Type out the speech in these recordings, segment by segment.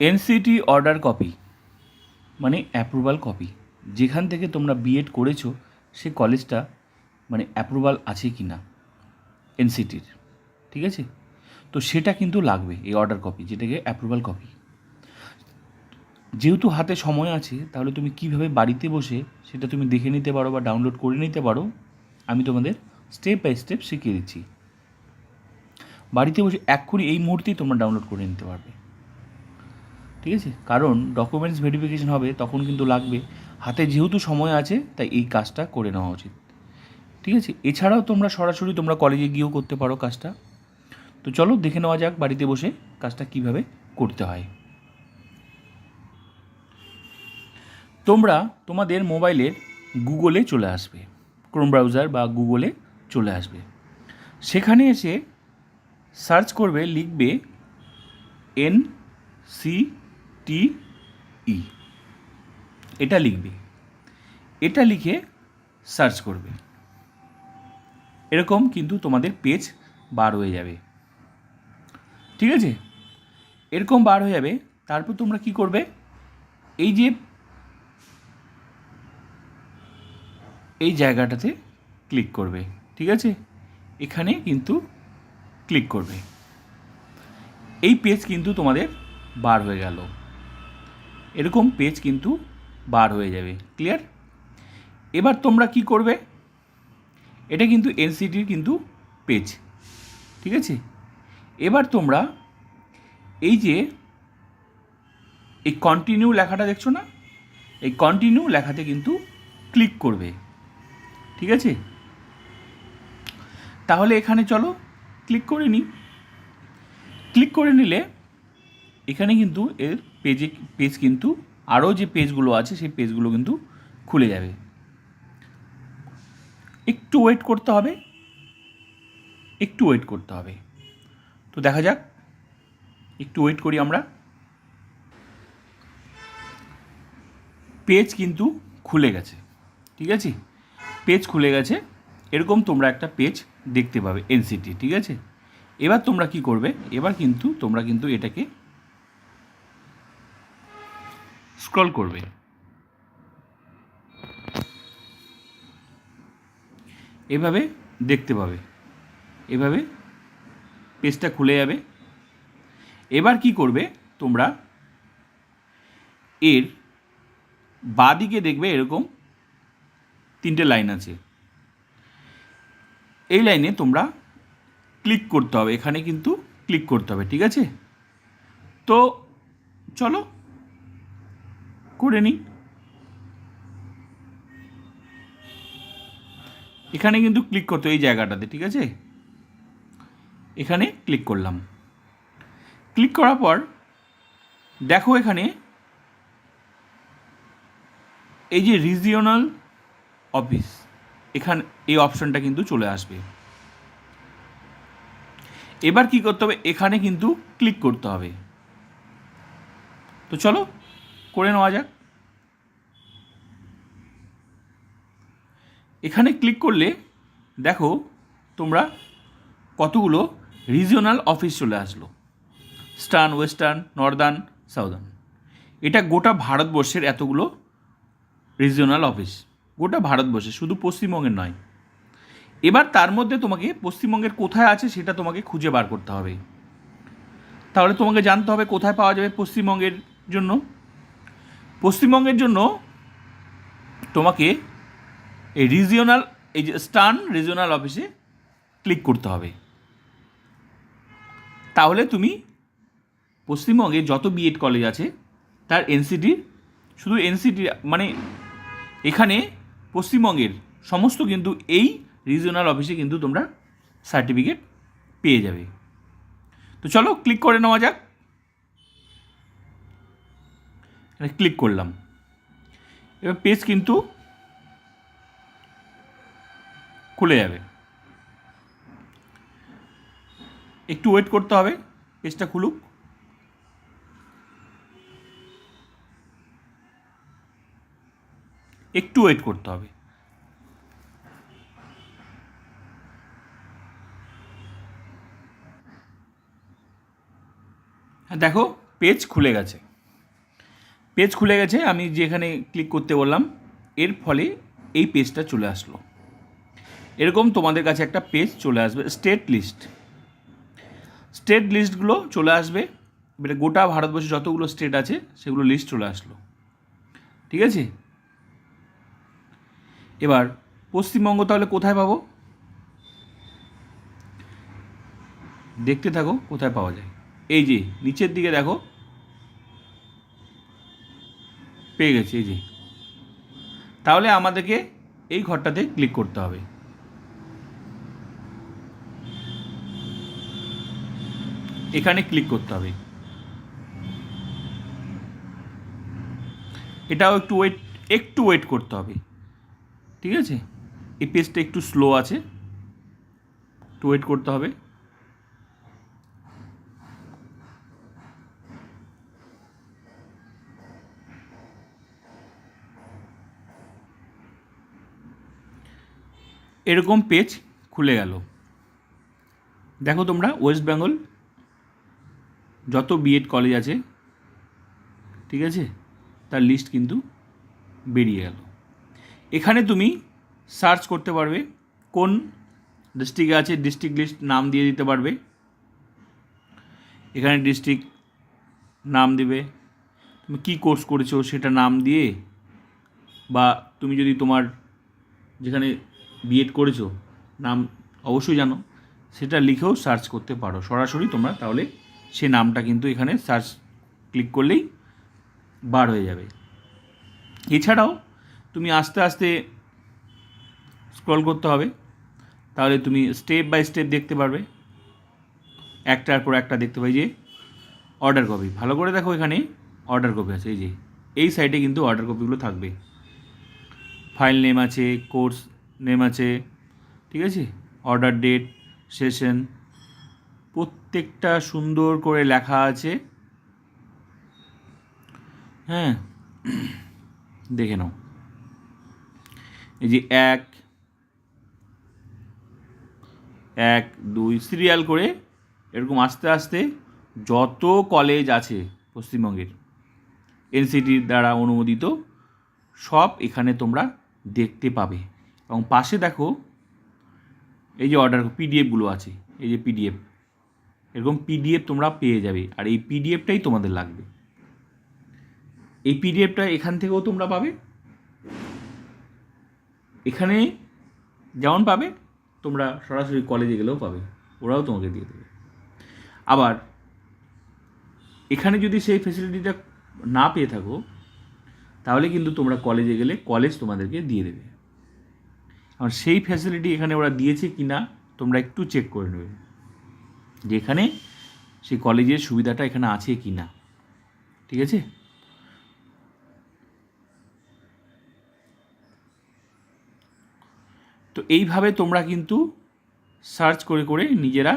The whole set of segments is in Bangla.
এনসিটি অর্ডার কপি মানে অ্যাপ্রুভাল কপি যেখান থেকে তোমরা বিএড করেছ, সে কলেজটা মানে অ্যাপ্রুভাল আছে কি না এনসিটির ঠিক আছে? তো সেটা কিন্তু লাগবে এই অর্ডার কপি যেটাকে অ্যাপ্রুভাল কপি যেহেতু হাতে সময় আছে, তাহলে তুমি কীভাবে বাড়িতে বসে সেটা তুমি দেখে নিতে পারো বা ডাউনলোড করে নিতে পারো, আমি তোমাদের স্টেপ বাই স্টেপ শিখিয়ে দিচ্ছি। বাড়িতে বসে এক্ষুনি এই মুহূর্তেই তোমরা ডাউনলোড করে নিতে পারবে। ঠিক আছে? কারণ ডকুমেন্টস ভেরিফিকেশন হবে, তখন কিন্তু লাগবে। হাতে যেহেতু সময় আছে, তাই এই কাজটা করে নেওয়া উচিত। ঠিক আছে? এছাড়াও তোমরা সরাসরি তোমরা কলেজে গিয়েও করতে পারো কাজটা। তো চলো, দেখে নেওয়া যাক বাড়িতে বসে কাজটা কীভাবে করতে হয়। তোমরা তোমাদের মোবাইলের গুগলে চলে আসবে। ক্রোম ব্রাউজার বা গুগলে চলে আসবে। সেখানে এসে সার্চ করবে, লিখবে এন সি টি ই এটা লিখবে। এটা লিখে সার্চ করবে। এরকম কিন্তু তোমাদের পেজ বার হয়ে যাবে। ঠিক আছে? এরকম বার হয়ে যাবে, তারপর তোমরা কি করবে? এই যে এই জায়গাটাতে ক্লিক করবে। ঠিক আছে? এখানে কিন্তু ক্লিক করবে। এই পেজ কিন্তু তোমাদের বার হয়ে গেল। এরকম পেজ কিন্তু বার হয়ে যাবে ক্লিয়ার এবার তোমরা কি করবে? এটা কিন্তু এনসিটির কিন্তু পেজ ঠিক আছে? এবার তোমরা এই যে, এই কন্টিনিউ লেখাটা দেখছ না? এই কন্টিনিউ লেখাতে কিন্তু ক্লিক করবে, ঠিক আছে? তাহলে এখানে চলো ক্লিক করে নিই। ক্লিক করে নিলে এখানে কিন্তু এর পেজে পেজ কিন্তু আরও যে পেজগুলো আছে সেই পেজগুলো কিন্তু খুলে যাবে। একটু ওয়েট করতে হবে। একটু ওয়েট করতে হবে। তো দেখা যাক, একটু ওয়েট করি আমরা। পেজ কিন্তু খুলে গেছে, ঠিক আছে? পেজ খুলে গেছে, এরকম তোমরা একটা পেজ দেখতে পাবে এনসিটি, ঠিক আছে? এবার তোমরা কি করবে? এবার কিন্তু তোমরা কিন্তু এটাকে স্ক্রল করবে। এভাবে দেখতে পাবে। এভাবে পেজটা খুলে যাবে। এবার কি করবে তোমরা? এর বাদিকে দেখবে এরকম তিনটে লাইন আছে। এই লাইনে তোমরা ক্লিক করতে হবে। এখানে কিন্তু ক্লিক করতে হবে, ঠিক আছে? তো চলো করে নিই। এখানে কিন্তু ক্লিক করতে এই জায়গাটাতে, ঠিক আছে? এখানে ক্লিক করলাম। ক্লিক করার পর, দেখো এখানে এই যে রিজিওনাল অফিস এখানে এই অপশানটা কিন্তু চলে আসবে। এবার কি করতে হবে? এখানে কিন্তু ক্লিক করতে হবে। তো চলো করে নেওয়া যাক। এখানে ক্লিক করলে দেখো তোমরা কতগুলো রিজিওনাল অফিস চলে আসলো। স্টার্ন ওয়েস্টার্ন নর্দার্ন সাউদার্ন এটা গোটা ভারতবর্ষের এতগুলো রিজিওনাল অফিস গোটা ভারতবর্ষে, শুধু পশ্চিমবঙ্গের নয়। এবার তার মধ্যে তোমাকে পশ্চিমবঙ্গের কোথায় আছে সেটা তোমাকে খুঁজে বার করতে হবে। তাহলে তোমাকে জানতে হবে কোথায় পাওয়া যাবে পশ্চিমবঙ্গের জন্য। পশ্চিমবঙ্গের জন্য তোমাকে এই রিজিওনাল এই যে স্টান রিজিওনাল অফিসে ক্লিক করতে হবে। তাহলে তুমি পশ্চিমবঙ্গে যত বিএড কলেজ আছে, তার এনসিটি শুধু এনসিটি মানে এখানে পশ্চিমবঙ্গের সমস্ত কিন্তু এই রিজিওনাল অফিসে কিন্তু তোমরা সার্টিফিকেট পেয়ে যাবে। তো চলো ক্লিক করে নেওয়া যাক। ক্লিক করলাম। এবার পেজ কিন্তু খুলে যাবে। একটু ওয়েট করতে হবে পেজটা খুলুক। একটু ওয়েট করতে হবে। হ্যাঁ দেখো পেজ খুলে গেছে। পেজ খুলে গেছে, আমি যেখানে ক্লিক করতে বললাম, এর ফলে এই পেজটা চলে আসলো। এরকম তোমাদের কাছে একটা পেজ চলে আসবে স্টেট লিস্ট স্টেট লিস্টগুলো চলে আসবে, এবারে গোটা ভারতবর্ষে যতগুলো স্টেট আছে, সেগুলো লিস্ট চলে আসলো। ঠিক আছে? এবার, পশ্চিমবঙ্গ তাহলে কোথায় পাবো? দেখতে থাকো, কোথায় পাওয়া যায়। এই যে, নিচের দিকে দেখো পেয়ে গেছি, এই যে। তাহলে আমাদেরকে এই ঘরটাতে ক্লিক করতে হবে। এখানে ক্লিক করতে হবে। এটাও একটু ওয়েট একটু ওয়েট করতে হবে। ঠিক আছে? এই পেজটা একটু স্লো আছে। একটু ওয়েট করতে হবে। এরকম পেজ খুলে গেল। দেখো তোমরা ওয়েস্ট বেঙ্গল যত বিএড কলেজ আছে, ঠিক আছে? তার লিস্ট কিন্তু বেরিয়ে গেল। এখানে তুমি সার্চ করতে পারবে কোন ডিস্ট্রিক্টে আছে ডিস্ট্রিক্ট লিস্ট নাম দিয়ে দিতে পারবে। এখানে ডিস্ট্রিক্ট নাম দেবে। তুমি কী কোর্স করেছ সেটা নাম দিয়ে বা তুমি যদি তোমার যেখানে বিএড করেছ, নাম অবশ্যই জানো। সেটা লিখেও সার্চ করতে পারো। সরাসরি তোমরা তাহলে সে নামটা কিন্তু এখানে সার্চ ক্লিক করলেই বার হয়ে যাবে। এছাড়াও তুমি আস্তে আস্তে স্ক্রল করতে হবে। তাহলে তুমি স্টেপ বাই স্টেপ দেখতে পারবে। একটার পর একটা দেখতে পাই যে অর্ডার কপি ভালো করে দেখো এখানে অর্ডার কপি আছে, এই যে। এই সাইডে কিন্তু অর্ডার কপিগুলো থাকবে। ফাইল নেম আছে কোর্স নেম আছে, ঠিক আছে? অর্ডার ডেট সেশন প্রত্যেকটা সুন্দর করে লেখা আছে। হ্যাঁ? দেখে নাও। এই যে এক এক, দুই সিরিয়াল করে এরকম আস্তে আস্তে যত কলেজ আছে পশ্চিমবঙ্গের এনসিটির দ্বারা অনুমোদিত, সব এখানে তোমরা দেখতে পাবে। এবং পাশে দেখো, এই যে অর্ডার পিডিএফগুলো আছে, এই যে পিডিএফ এরকম পিডিএফ তোমরা পেয়ে যাবে, আর এই পিডিএফটাই তোমাদের লাগবে। এই পিডিএফটা এখান থেকেও তোমরা পাবে, এখানে যেমন পাবে, তোমরা সরাসরি কলেজে গেলেও পাবে, ওরাও তোমাকে দিয়ে দেবে। আবার, এখানে যদি সেই ফেসিলিটিটা না পেয়ে থাকো, তাহলে কিন্তু তোমরা কলেজে গেলে কলেজ তোমাদেরকে দিয়ে দেবে। আর সেই ফ্যাসিলিটি এখানে ওরা দিয়েছে কি না তোমরা একটু চেক করে নেবে। যে এখানে সেই কলেজের সুবিধাটা এখানে আছে কি না ঠিক আছে? তো এইভাবে তোমরা কিন্তু সার্চ করে করে নিজেরা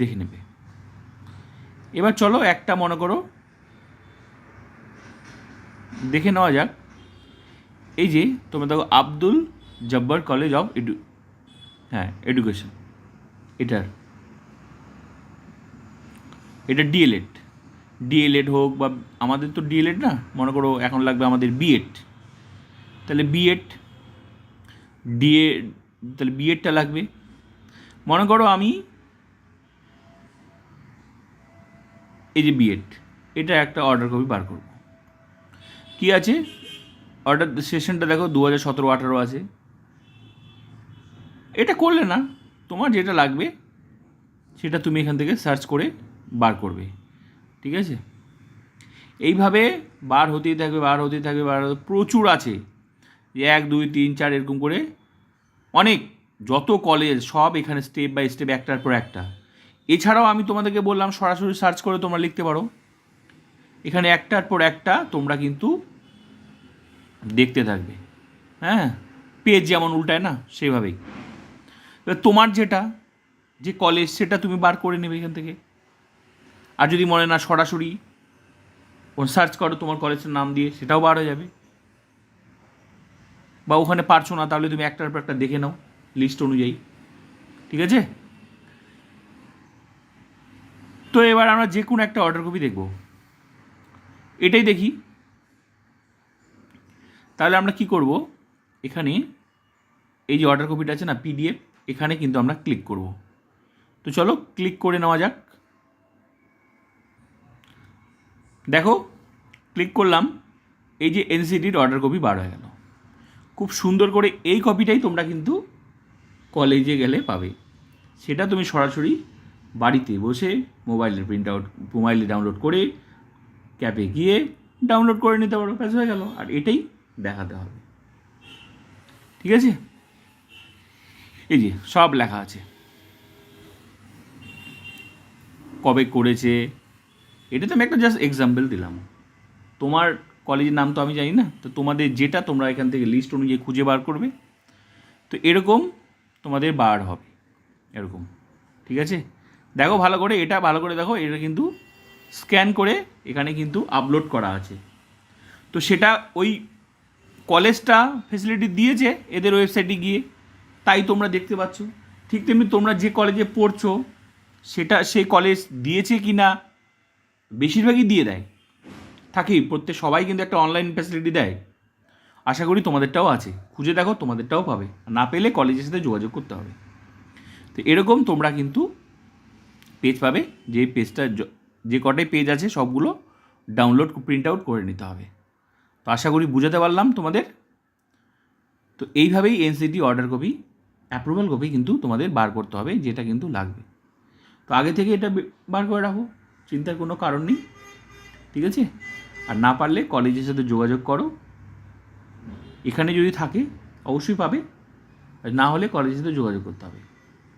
দেখে নেবে। এবার চলো একটা মনে করো, দেখে নেওয়া যাক। এই যে তোমরা দেখো Abdul Jabbar college of edu হ্যাঁ এডুকেশন এটার। এটা ডিএলএড ডিএলএড হোক বা আমাদের তো ডিএলএড না, মনে করো এখন লাগবে আমাদের বিএড তাহলে বিএড ডিএ তাহলে বিএডটা লাগবে। মনে করো আমি এই যে বিএড এটা একটা অর্ডার কপি বার করব। কী আছে? অর্ডার সেশনটা দেখো, দু হাজার সতেরো আঠারো আছে। এটা করলে না, তোমার যেটা লাগবে, সেটা তুমি এখান থেকে সার্চ করে বার করবে। ঠিক আছে? এইভাবে বার হতেই থাকবে, বার হতেই থাকবে, বার প্রচুর আছে। যে এক, দুই, তিন, চার এরকম করে অনেক, যত কলেজ সব এখানে স্টেপ বাই স্টেপ একটার পর একটা। এছাড়াও আমি তোমাদেরকে বললাম, সরাসরি সার্চ করে তোমরা লিখতে পারো। এখানে একটার পর একটা তোমরা কিন্তু দেখতে থাকবে। হ্যাঁ? পেজ যেমন উল্টায় না সেভাবেই তোমার যেটা, যে কলেজ সেটা তুমি বার করে নেবে এখান থেকে। আর যদি মনে না, সরাসরি সার্চ করো তোমার কলেজের নাম দিয়ে, সেটাও বার হয়ে যাবে। বা ওখানে পারছ না, তাহলে তুমি একটার পর একটা দেখে নাও লিস্ট অনুযায়ী। ঠিক আছে? তো এবার আমরা যে কোনো একটা অর্ডার কপি দেখব। এটাই দেখি। তাহলে আমরা কি করব? এখানে এই যে অর্ডার কপিটা আছে না পিডিএফ এখানে কিন্তু আমরা ক্লিক করব। তো চলো ক্লিক করে নেওয়া যাক। দেখো ক্লিক করলাম, এই যে এনসিটির অর্ডার কপি বার হয়ে গেল। খুব সুন্দর করে এই কপিটাই তোমরা কিন্তু কলেজে গেলে পাবে। সেটা তুমি সরাসরি বাড়িতে বসে মোবাইলের প্রিন্ট আউট মোবাইলে ডাউনলোড করে ক্যাপে গিয়ে ডাউনলোড করে নিতে পারো। ব্যাস হয়ে গেল। আর এটাই দেখাতে হবে। ঠিক আছে? এই যে, সব লেখা আছে। কবে করেছে? এটা তো আমি একটা জাস্ট এক্সাম্পল দিলাম। তোমার কলেজের নাম তো আমি জানি না? তো তোমাদের যেটা তোমরা এখান থেকে লিস্ট অনুযায়ী খুঁজে বার করবে। তো এরকম তোমাদের বার হবে। এরকম। ঠিক আছে? দেখো ভালো করে, এটা ভালো করে দেখো, এটা কিন্তু স্ক্যান করে এখানে কিন্তু আপলোড করা আছে। তো সেটা ওই কলেজটা ফেসিলিটি দিয়েছে, এদের ওয়েবসাইটে গিয়ে। তাই তোমরা দেখতে পাচ্ছ। ঠিক তেমনি তোমরা যে কলেজে পড়ছো, সেটা সেই কলেজ দিয়েছে কি না বেশিরভাগই দিয়ে দেয়। থাকেই প্রত্যেক সবাই কিন্তু একটা অনলাইন ফ্যাসিলিটি দেয়। আশা করি তোমাদেরটাও আছে। খুঁজে দেখো, তোমাদেরটাও পাবে। না পেলে কলেজের সাথে যোগাযোগ করতে হবে। তো এরকম তোমরা কিন্তু পেজ পাবে। যে পেজটা যে কটাই পেজ আছে, সবগুলো ডাউনলোড প্রিন্ট আউট করে নিতে হবে। তো আশা করি বুঝাতে পারলাম তোমাদের। তো এইভাবেই NCT order copy approval copy কিন্তু তোমাদের বার করতে হবে, যেটা কিন্তু লাগবে। তো আগে থেকে এটা বার করে রাখো, চিন্তার কোনো কারণ নেই, ঠিক আছে? আর না পারলে কলেজের সাথে যোগাযোগ করো। এখানে যদি থাকে, অবশ্যই পাবে। আর না হলে কলেজের সাথে যোগাযোগ করতে হবে।